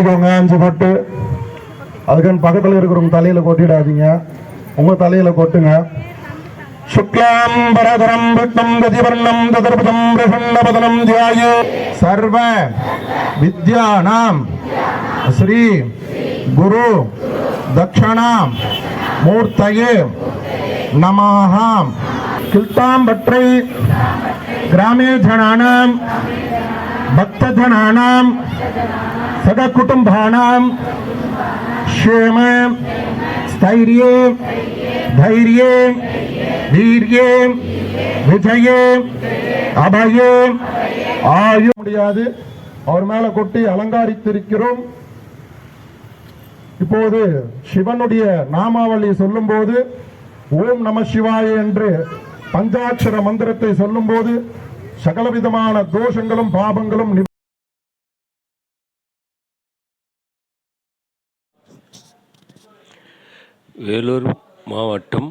இருக்கிறவங்க அஞ்சு பட்டு. அதுக்குன்னு பக்கத்தில் இருக்கிறவங்க தலையில கொட்டிடாதீங்க. உங்க தலையில கொட்டுங்க. சுக்லாம் பரதரம் விஷ்ணம் கதிவர்ணம் ததர்பதம் பிரசன்னபதனம் தியாயு. சர்வ வித்யானாம். ஸ்ரீ குரு தக்ஷணாம். மூர்த்தயே நமாஹாம். கில்தாம்பற்றை கிராமே ஜனானாம் பக்தஜனானாம் सगकुटुम्बानां क्षेम स्थैर्ये धैर्ये வீரியே விஜயே அபயே ஆயு முடியாது அவர் மேல கொட்டி அலங்காரித்திருக்கிறோம் இப்போது சிவனுடைய நாமாவளி சொல்லும்போது ஓம் நம சிவாய என்று பஞ்சாட்சர மந்திரத்தை சொல்லும்போது சகலவிதமான தோஷங்களும் பாபங்களும் வேலூர் மாவட்டம்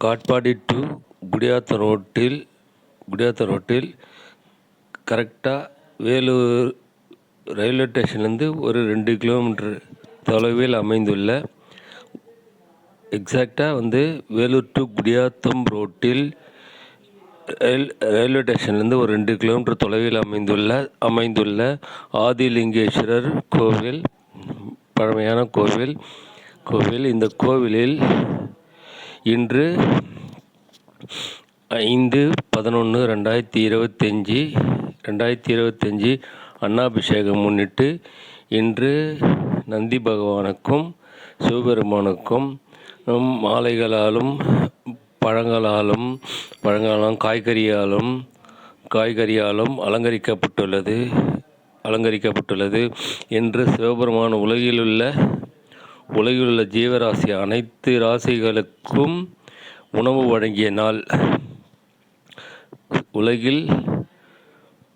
காட்பாடி டு குடியாத்த ரோட்டில் குடியாத்த ரோட்டில் கரெக்டாக வேலூர் ரயில்வே ஸ்டேஷன்லேருந்து ஒரு ரெண்டு கிலோமீட்டர் தொலைவில் அமைந்துள்ள எக்ஸாக்டாக வந்து வேலூர் டு குடியாத்தம் ரோட்டில் ரயில் ரயில்வே ஸ்டேஷன்லேருந்து ஒரு ரெண்டு கிலோமீட்டர் தொலைவில் அமைந்துள்ள அமைந்துள்ள ஆதிலிங்கேஸ்வரர் கோவில் பழமையான கோவில் கோவில். இந்த கோவிலில் இன்று ஐந்து பதினொன்று ரெண்டாயிரத்தி இருபத்தஞ்சி ரெண்டாயிரத்தி இருபத்தஞ்சி அன்னாபிஷேகம் முன்னிட்டு இன்று நந்தி பகவானுக்கும் சிவபெருமானுக்கும் மாலைகளாலும் பழங்களாலும் பழங்களாலும் காய்கறியாலும் காய்கறியாலும் அலங்கரிக்கப்பட்டுள்ளது அலங்கரிக்கப்பட்டுள்ளது என்று சிவபெருமான் உலகிலுள்ள உலகிலுள்ள ஜீவராசி அனைத்து ராசிகளுக்கும் உணவு வழங்கிய நாள். உலகில்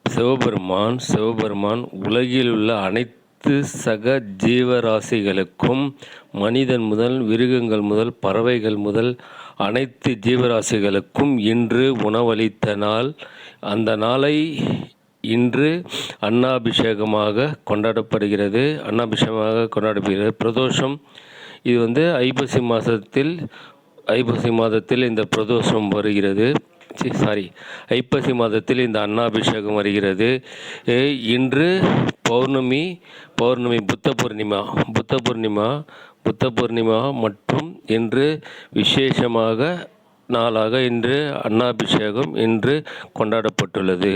சிவபெருமான் சிவபெருமான் உலகில் உள்ள அனைத்து சக ஜீவராசிகளுக்கும் மனிதன் முதல் மிருகங்கள் முதல் பறவைகள் முதல் அனைத்து ஜீவராசிகளுக்கும் இன்று உணவளித்த நாள். அந்த நாளை இன்று அன்னாபிஷேகமாக கொண்டாடப்படுகிறது. அன்னாபிஷேகமாக கொண்டாடப்படுகிறது. பிரதோஷம் இது வந்து ஐப்பசி மாதத்தில் ஐப்பசி மாதத்தில் இந்த பிரதோஷம் வருகிறது. சாரி ஐப்பசி மாதத்தில் இந்த அன்னாபிஷேகம் வருகிறது. இன்று பௌர்ணமி பௌர்ணமி புத்த பூர்ணிமா புத்த பூர்ணிமா புத்த பூர்ணிமா மற்றும் இன்று விசேஷமாக நாளாக இன்று அன்னாபிஷேகம் இன்று கொண்டாடப்பட்டுள்ளது.